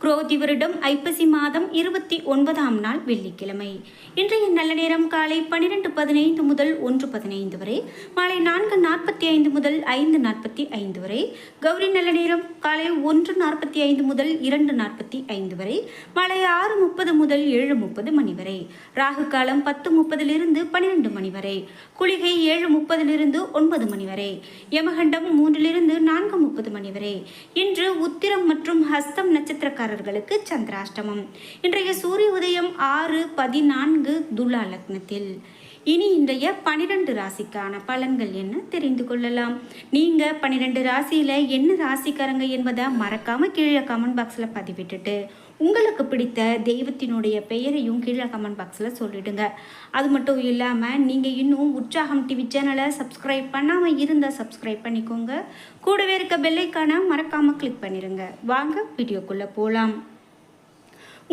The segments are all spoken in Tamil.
குரோதி வருடம் ஐப்பசி மாதம் இருபத்தி ஒன்பதாம் நாள் வெள்ளிக்கிழமை. இன்றைய நல்ல நேரம் காலை பன்னிரெண்டு பதினைந்து முதல் ஒன்று பதினைந்து வரை மாலை நான்கு நாற்பத்தி ஐந்து முதல் ஐந்து நாற்பத்தி ஐந்து வரை கௌரி நல்ல நேரம் காலை ஒன்று நாற்பத்தி ஐந்து முதல் இரண்டு நாற்பத்தி ஐந்து வரை மாலை ஆறு முப்பது முதல் ஏழு முப்பது மணி வரை ராகு காலம் பத்து முப்பதிலிருந்து பன்னிரெண்டு மணி வரை குளிகை ஏழு முப்பதிலிருந்து ஒன்பது மணி வரை யமகண்டம் மூன்றிலிருந்து நான்கு முப்பது மணி வரை இன்று உத்திரம் மற்றும் ஹஸ்தம் ராசிக்காரர்களுக்கு சந்திராஷ்டமம். இன்றைய சூரிய உதயம் ஆறு பதினான்கு துலா லக்னத்தில். இனி இன்றைய பனிரெண்டு ராசிக்கான பலன்கள் என்ன தெரிந்து கொள்ளலாம். நீங்க பன்னிரெண்டு ராசியில என்ன ராசிக்காரங்க என்பதை மறக்காம கீழே கமெண்ட் பாக்ஸ்ல பதிவிட்டுட்டு உங்களுக்கு பிடித்த தெய்வத்தினுடைய பெயரையும் கீழே கமெண்ட் பாக்ஸில் சொல்லிடுங்க. அது மட்டும் இல்லாமல் நீங்கள் இன்னும் உற்சாகம் டிவி சேனலை சப்ஸ்கிரைப் பண்ணாமல் இருந்தால் சப்ஸ்கிரைப் பண்ணிக்கோங்க. கூடவே இருக்க பெல்லைக்கான மறக்காமல் கிளிக் பண்ணிடுங்க வாங்க வீடியோக்குள்ளே போகலாம்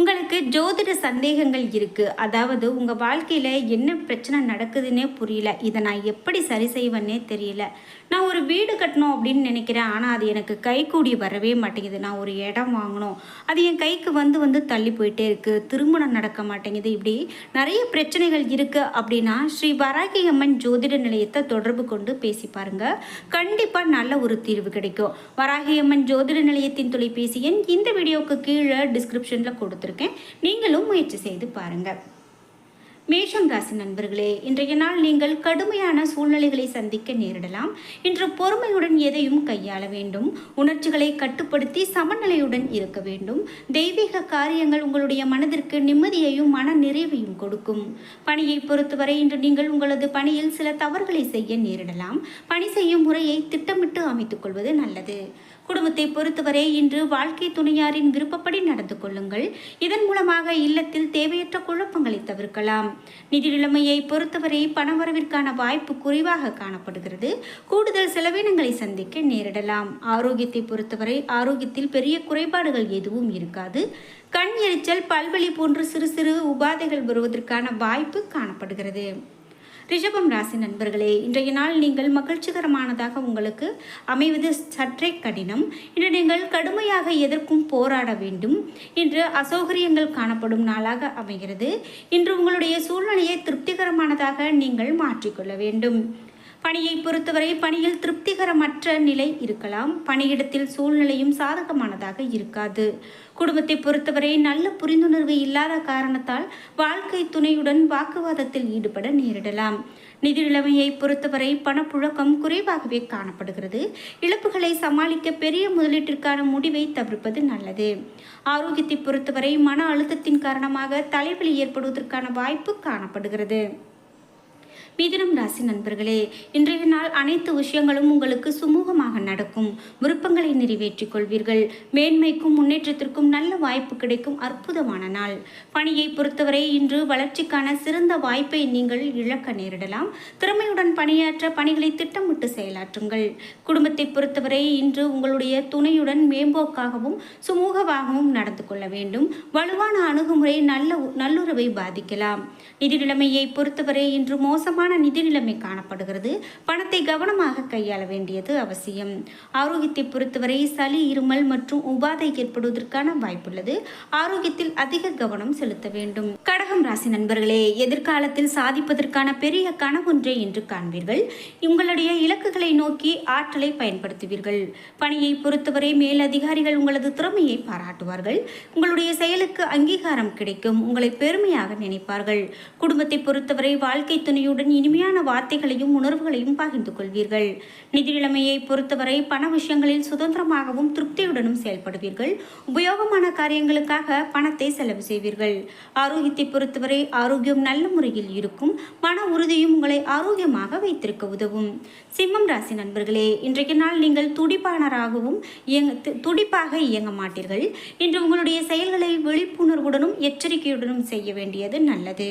உங்களுக்கு ஜோதிட சந்தேகங்கள் இருக்குது அதாவது உங்கள் வாழ்க்கையில் என்ன பிரச்சனை நடக்குதுன்னே புரியல. இதை நான் எப்படி சரி செய்வேன்னே தெரியல. நான் ஒரு வீடு கட்டணும் அப்படின்னு நினைக்கிறேன். ஆனால் அது எனக்கு கை கூடி வரவே மாட்டேங்குது. நான் ஒரு இடம் வாங்கணும். அது என் கைக்கு வந்து வந்து தள்ளி போயிட்டே இருக்குது திருமணம் நடக்க மாட்டேங்குது. இப்படி நிறைய பிரச்சனைகள் இருக்குது அப்படின்னா ஸ்ரீ வராகி அம்மன் ஜோதிட நிலையத்தை தொடர்பு கொண்டு பேசி பாருங்க. கண்டிப்பாக நல்ல ஒரு தீர்வு கிடைக்கும். வராகி அம்மன் ஜோதிட நிலையத்தின் தொலைபேசி எண் இந்த வீடியோவுக்கு கீழே டிஸ்கிரிப்ஷனில் கொடுத்து கொடுத்துருக்கேன் நீங்களும் முயற்சி செய்து பாருங்கள். மேஷம் ராசி நண்பர்களே இன்றைய நாள் நீங்கள் கடுமையான சூழ்நிலைகளை சந்திக்க நேரிடலாம். இன்று பொறுமையுடன் எதையும் கையாள வேண்டும். உணர்ச்சிகளை கட்டுப்படுத்தி சமநிலையுடன் இருக்க வேண்டும். தெய்வீக காரியங்கள் உங்களுடைய மனதிற்கு நிம்மதியையும் மன நிறைவையும் கொடுக்கும். பணியை பொறுத்தவரை இன்று நீங்கள் உங்களது பணியில் சில தவறுகளை செய்ய நேரிடலாம். பணி செய்யும் முறையை திட்டமிட்டு அமைத்துக் கொள்வது நல்லது. குடும்பத்தை பொறுத்தவரை இன்று வாழ்க்கை துணையாரின் விருப்பப்படி நடந்து கொள்ளுங்கள். இதன் மூலமாக இல்லத்தில் தேவையற்ற குழப்பங்களை தவிர்க்கலாம். நிதி நிலைமையை பொறுத்தவரை பணவரவிற்கான வாய்ப்பு குறைவாக காணப்படுகிறது. கூடுதல் செலவினங்களை சந்திக்க நேரிடலாம். ஆரோக்கியத்தை பொறுத்தவரை ஆரோக்கியத்தில் பெரிய குறைபாடுகள் எதுவும் இருக்காது. கண் எரிச்சல் பல்வலி போன்ற சிறு சிறு உபாதைகள் வருவதற்கான வாய்ப்பு காணப்படுகிறது. ரிஷபம் ராசி நண்பர்களே இன்றைய நாள் நீங்கள் மகிழ்ச்சிகரமானதாக உங்களுக்கு அமைவது சற்றே கடினம். இன்று நீங்கள் கடுமையாக எதற்கும் போராட வேண்டும். இன்று அசௌகரியங்கள் காணப்படும் நாளாக அமைகிறது. இன்று உங்களுடைய சூழ்நிலையை திருப்திகரமானதாக நீங்கள் மாற்றிக்கொள்ள வேண்டும். பணியை பொறுத்தவரை பணியில் திருப்திகரமற்ற நிலை இருக்கலாம். பணியிடத்தில் சூழ்நிலையும் சாதகமானதாக இருக்காது. குடும்பத்தை பொறுத்தவரை நல்ல புரிந்துணர்வு இல்லாத காரணத்தால் வாழ்க்கை துணையுடன் வாக்குவாதத்தில் ஈடுபட நேரிடலாம். நிதி நிலைமையை பொறுத்தவரை பணப்புழக்கம் குறைவாகவே காணப்படுகிறது. இழப்புகளை சமாளிக்க பெரிய முதலீட்டிற்கான முடிவை தவிர்ப்பது நல்லது. ஆரோக்கியத்தை பொறுத்தவரை மன அழுத்தத்தின் காரணமாக தலைவலி ஏற்படுவதற்கான வாய்ப்பு காணப்படுகிறது. மிதுனம் ராசி நண்பர்களே இன்றைய நாள் அனைத்து விஷயங்களும் உங்களுக்கு சுமூகமாக நடக்கும். விருப்பங்களை நிறைவேற்றிக் கொள்வீர்கள். மேன்மைக்கும் முன்னேற்றத்திற்கும் நல்ல வாய்ப்பு கிடைக்கும் அற்புதமான நாள். பணியை பொறுத்தவரை இன்று வளர்ச்சிக்கான சிறந்த வாய்ப்பை நீங்கள் இழக்க நேரிடலாம். திறமையுடன் பணியாற்ற பணிகளை திட்டமிட்டு செயலாற்றுங்கள். குடும்பத்தை பொறுத்தவரை இன்று உங்களுடைய துணையுடன் மேம்போக்காகவும் சுமூகமாகவும் நடந்து கொள்ள வேண்டும். வலுவான அணுகுமுறை நல்ல நல்லுறவை பாதிக்கலாம். நிதி நிலைமையை பொறுத்தவரை இன்று மோசமான நிதி நிலைமை காணப்படுகிறது. பணத்தை கவனமாக கையாள வேண்டியது அவசியம். ஆரோக்கியத்தை பொறுத்தவரை சளி இருமல் மற்றும் உபாதை ஏற்படுவதற்கான வாய்ப்புள்ளது. ஆரோக்கியத்தில் அதிக கவனம் செலுத்த வேண்டும். கடகம் ராசி நண்பர்களே எதிர்காலத்தில் சாதிப்பதற்கான பெரிய கனவொன்றை இன்று காண்பீர்கள். உங்களுடைய இலக்குகளை நோக்கி ஆற்றலை பயன்படுத்துவீர்கள். பணியை பொறுத்தவரை மேலதிகாரிகள் உங்களது திறமையை பாராட்டுவார்கள். உங்களுடைய செயலுக்கு அங்கீகாரம் கிடைக்கும். உங்களை பெருமையாக நினைப்பார்கள். குடும்பத்தை பொறுத்தவரை வாழ்க்கை துணையுடன் இனிமையான வார்த்தைகளையும் உணர்வுகளையும் பகிர்ந்து கொள்வீர்கள். நிதி நிலைமையை பொறுத்தவரை பண விஷயங்களில் சுதந்திரமாகவும் திருப்தியுடனும் செயல்படுவீர்கள். உபயோகமான காரியங்களுக்காக பணத்தை செலவு செய்வீர்கள். ஆரோக்கியத்தை பொறுத்தவரை ஆரோக்கியம் நல்ல முறையில் இருக்கும். மன உறுதியும் உங்களை ஆரோக்கியமாக வைத்திருக்க உதவும். சிம்மம் ராசி நண்பர்களே இன்றைய நாள் நீங்கள் துடிப்பானராகவும் இயங்க துடிப்பாக இயங்க மாட்டீர்கள். இன்று உங்களுடைய செயல்களை விழிப்புணர்வுடனும் எச்சரிக்கையுடனும் செய்ய வேண்டியது நல்லது.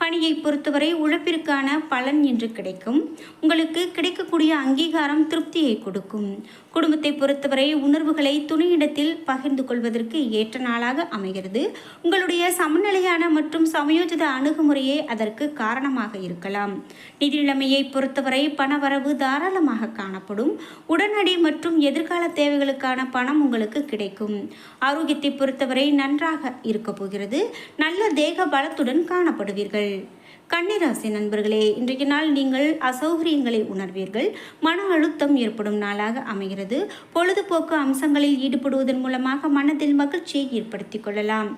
பணியை பொறுத்தவரை உழைப்பிற்கான பலன் என்று கிடைக்கும். உங்களுக்கு கிடைக்கக்கூடிய அங்கீகாரம் திருப்தியை கொடுக்கும். குடும்பத்தை பொறுத்தவரை உணர்வுகளை துணையிடத்தில் பகிர்ந்து கொள்வதற்கு ஏற்ற நாளாக அமைகிறது. உங்களுடைய சமநிலையான மற்றும் சமயோஜித அணுகுமுறையே அதற்கு காரணமாக இருக்கலாம். நிதி நிலைமையை பொறுத்தவரை பணவரவு தாராளமாக காணப்படும். உடனடி மற்றும் எதிர்கால தேவைகளுக்கான பணம் உங்களுக்கு கிடைக்கும். ஆரோக்கியத்தை பொறுத்தவரை நன்றாக இருக்க போகிறது. நல்ல தேக பலத்துடன் காணப்படுவீர்கள். கன்னிராசி நண்பர்களே இன்றைய நாள் நீங்கள் அசௌகரியங்களை உணர்வீர்கள். மன அழுத்தம் ஏற்படும் நாளாக அமைகிறது. பொழுதுபோக்கு அம்சங்களில் ஈடுபடுவதன் மூலமாக மனதில் மகிழ்ச்சியை ஏற்படுத்தி கொள்ளலாம்.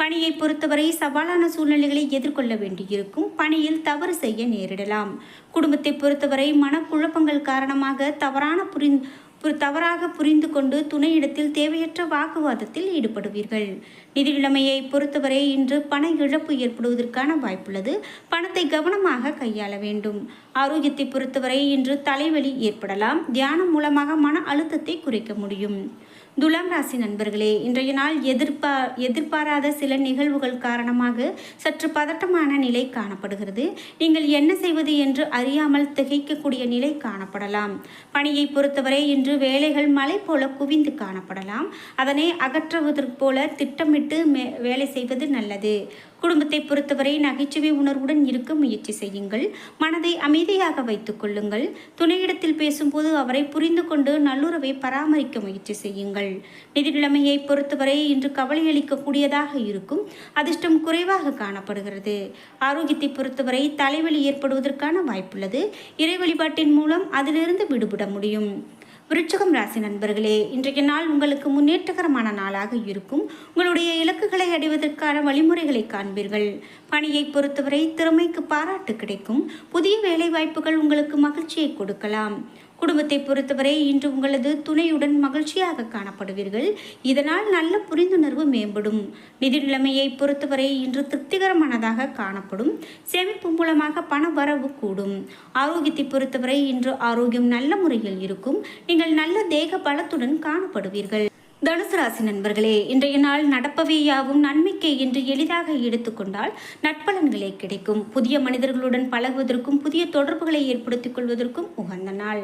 பணியை பொறுத்தவரை சவாலான சூழ்நிலைகளை எதிர்கொள்ள வேண்டியிருக்கும். பணியில் தவறு செய்ய நேரிடலாம். குடும்பத்தை பொறுத்தவரை மனக்குழப்பங்கள் காரணமாக தவறான புரிந்து தவறாக புரிந்து கொண்டு துணையிடத்தில் தேவையற்ற வாக்குவாதத்தில் ஈடுபடுவீர்கள். நிதி நிலைமையை பொறுத்தவரை இன்று பண இழப்பு ஏற்படுவதற்கான வாய்ப்புள்ளது. பணத்தை கவனமாக கையாள வேண்டும். ஆரோக்கியத்தை பொறுத்தவரை இன்று தலைவலி ஏற்படலாம். தியானம் மூலமாக மன அழுத்தத்தை குறைக்க முடியும். துலாம் ராசி நண்பர்களே இன்றைய நாள் எதிர்பா எதிர்பாராத சில நிகழ்வுகள் காரணமாக சற்று பதட்டமான நிலை காணப்படுகிறது. நீங்கள் என்ன செய்வது என்று அறியாமல் திகைக்கக்கூடிய நிலை காணப்படலாம். பணியை பொறுத்தவரை இன்று வேலைகள் மலை போல குவிந்து காணப்படலாம். அதனை அகற்றுவதற்கு போல திட்டமிட்டு மே- வேலை செய்வது நல்லது. குடும்பத்தை பொறுத்தவரை நகைச்சுவை உணர்வுடன் இருக்க முயற்சி செய்யுங்கள். மனதை அமைதியாக வைத்துக் கொள்ளுங்கள். துணையிடத்தில் பேசும்போது அவரை புரிந்து கொண்டு நல்லுறவை பராமரிக்க முயற்சி செய்யுங்கள். நிதி நிலைமையை பொறுத்தவரை இன்று கவலையளிக்கக்கூடியதாக இருக்கும். அதிர்ஷ்டம் குறைவாக காணப்படுகிறது. ஆரோக்கியத்தை பொறுத்தவரை தலைவலி ஏற்படுவதற்கான வாய்ப்புள்ளது. இறை வழிபாட்டின் மூலம் அதிலிருந்து விடுபட முடியும். விருச்சகம் ராசி நண்பர்களே இன்றைய நாள் உங்களுக்கு முன்னேற்றகரமான நாளாக இருக்கும். உங்களுடைய இலக்குகளை அடைவதற்கான வழிமுறைகளை காண்பீர்கள். பணியை பொறுத்தவரை திறமைக்கு பாராட்டு கிடைக்கும். புதிய வேலை வாய்ப்புகள் உங்களுக்கு மகிழ்ச்சியை கொடுக்கலாம். குடும்பத்தை பொறுத்தவரை இன்று உங்களது துணையுடன் மகிழ்ச்சியாக காணப்படுவீர்கள். இதனால் நல்ல புரிந்துணர்வு மேம்படும். நிதி நிலைமையை பொறுத்தவரை இன்று திருப்திகரமானதாக காணப்படும். சேமிப்பு மூலமாக பண வரவு கூடும். ஆரோக்கியத்தை பொறுத்தவரை இன்று ஆரோக்கியம் நல்ல முறையில் இருக்கும். நீங்கள் நல்ல தேக பலத்துடன் காணப்படுவீர்கள். தனுசு ராசி நண்பர்களே இன்றைய நாள் நடப்பவை யாவும் நன்மைக்கே என்று எளிதாக எடுத்துக்கொண்டால் நட்பலன்களே கிடைக்கும். புதிய மனிதர்களுடன் பழகுவதற்கும் புதிய தொடர்புகளை ஏற்படுத்திக் கொள்வதற்கும் உகந்த நாள்.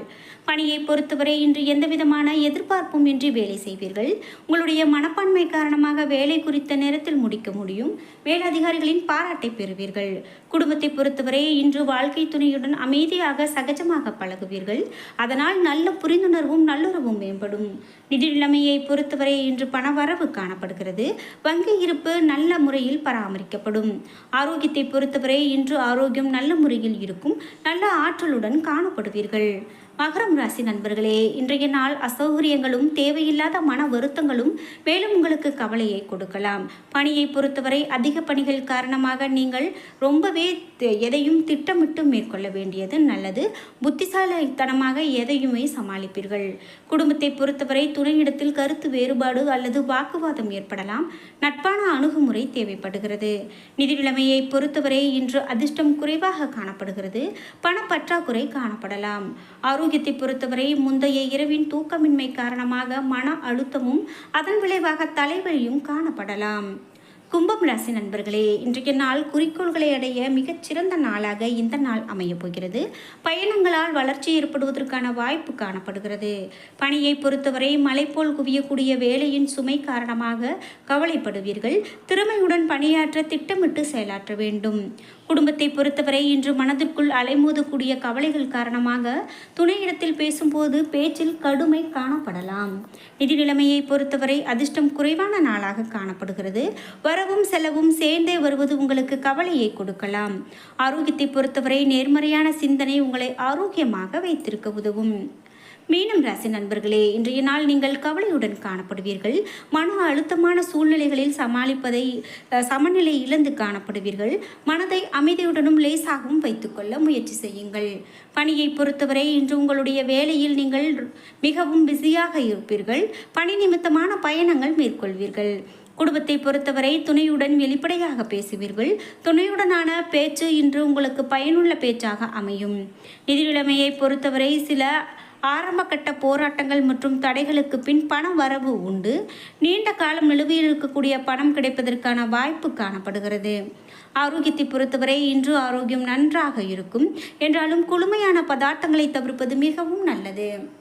பணியை பொறுத்தவரை இன்று எந்தவிதமான எதிர்பார்ப்பும் இன்றி வேலை செய்வீர்கள். உங்களுடைய மனப்பான்மை காரணமாக வேலை குறித்த நேரத்தில் முடிக்க முடியும். மேலதிகாரிகளின் பாராட்டை பெறுவீர்கள். குடும்பத்தை பொறுத்தவரை இன்று வாழ்க்கை துணையுடன் அமைதியாக சகஜமாக பழகுவீர்கள். அதனால் நல்ல புரிந்துணர்வும் நல்லுறவும் மேம்படும். நிதி நிலைமையை பொறுத்தவரை இன்று பணவரவு காணப்படுகிறது. வங்கி இருப்பு நல்ல முறையில் பராமரிக்கப்படும். ஆரோக்கியத்தை பொறுத்தவரை இன்று ஆரோக்கியம் நல்ல முறையில் இருக்கும். நல்ல ஆற்றலுடன் காணப்படுவீர்கள். மகரம் ராசி நண்பர்களே இன்றைய நாள் அசௌகரியங்களும் தேவையில்லாத மன வருத்தங்களும் மேலும் உங்களுக்கு கவலையை கொடுக்கலாம். பணியை பொறுத்தவரை அதிக பணிகள் காரணமாக நீங்கள் ரொம்பவே எதையும் திட்டமிட்டு மேற்கொள்ள வேண்டியது நல்லது. புத்திசாலித்தனமாக எதையுமே சமாளிப்பீர்கள். குடும்பத்தை பொறுத்தவரை துணையிடத்தில் கருத்து வேறுபாடு அல்லது வாக்குவாதம் ஏற்படலாம். நட்பான அணுகுமுறை தேவைப்படுகிறது. நிதிநிலைமையை பொறுத்தவரை இன்று அதிர்ஷ்டம் குறைவாக காணப்படுகிறது. பணப்பற்றாக்குறை காணப்படலாம். ஆரோக்கியத்தை பொறுத்தவரை முந்தைய இரவின் தூக்கமின்மை காரணமாக மன அழுத்தமும் அதன் விளைவாக தலைவலியும் காணப்படலாம். கும்பம் ராசி நண்பர்களே இன்றைய நாள் குறிக்கோள்களை அடைய மிகச்சிறந்த நாளாக இந்த நாள் அமையப் போகிறது. பயணங்களால் வளர்ச்சி ஏற்படுவதற்கான வாய்ப்பு காணப்படுகிறது. பணியை பொறுத்தவரை மலை போல் குவியக்கூடிய வேலையின் சுமை காரணமாக கவலைப்படுவீர்கள். திறமையுடன் பணியாற்ற திட்டமிட்டு செயலாற்ற வேண்டும். குடும்பத்தை பொறுத்தவரை இன்று மனதிற்குள் அலைமோதக்கூடிய கவலைகள் காரணமாக துணையிடத்தில் பேசும்போது பேச்சில் கடுமை காணப்படலாம். நிதி நிலைமையை பொறுத்தவரை அதிர்ஷ்டம் குறைவான நாளாக காணப்படுகிறது. வரவும் செலவும் சேர்ந்தே வருவது உங்களுக்கு கவலையை கொடுக்கலாம். ஆரோக்கியத்தை பொறுத்தவரை நேர்மறையான சிந்தனை உங்களை ஆரோக்கியமாக வைத்திருக்க உதவும். மீனம் ராசி நண்பர்களே இன்றைய நாள் நீங்கள் கவலையுடன் காணப்படுவீர்கள். மன அழுத்தமான சூழ்நிலைகளில் சமாளிப்பதை சமநிலை இழந்து காணப்படுவீர்கள். மனதை அமைதியுடனும் லேசாகவும் வைத்துக்கொள்ள முயற்சி செய்யுங்கள். பணியை பொறுத்தவரை இன்று உங்களுடைய வேலையில் நீங்கள் மிகவும் பிஸியாக இருப்பீர்கள். பணி நிமித்தமான பயணங்கள் மேற்கொள்வீர்கள். குடும்பத்தை பொறுத்தவரை துணையுடன் வெளிப்படையாக பேசுவீர்கள். துணையுடனான பேச்சு இன்று உங்களுக்கு பயனுள்ள பேச்சாக அமையும். நிதிநிலைமையை பொறுத்தவரை சில ஆரம்பகட்ட போராட்டங்கள் மற்றும் தடைகளுக்கு பின் பண வரவு உண்டு. நீண்ட காலம் நிலுவையில் இருக்கக்கூடிய பணம் கிடைப்பதற்கான வாய்ப்பு காணப்படுகிறது. ஆரோக்கியத்தை பொறுத்தவரை இன்று ஆரோக்கியம் நன்றாக இருக்கும். என்றாலும் குளுமையான பதார்த்தங்களை தவிர்ப்பது மிகவும் நல்லது.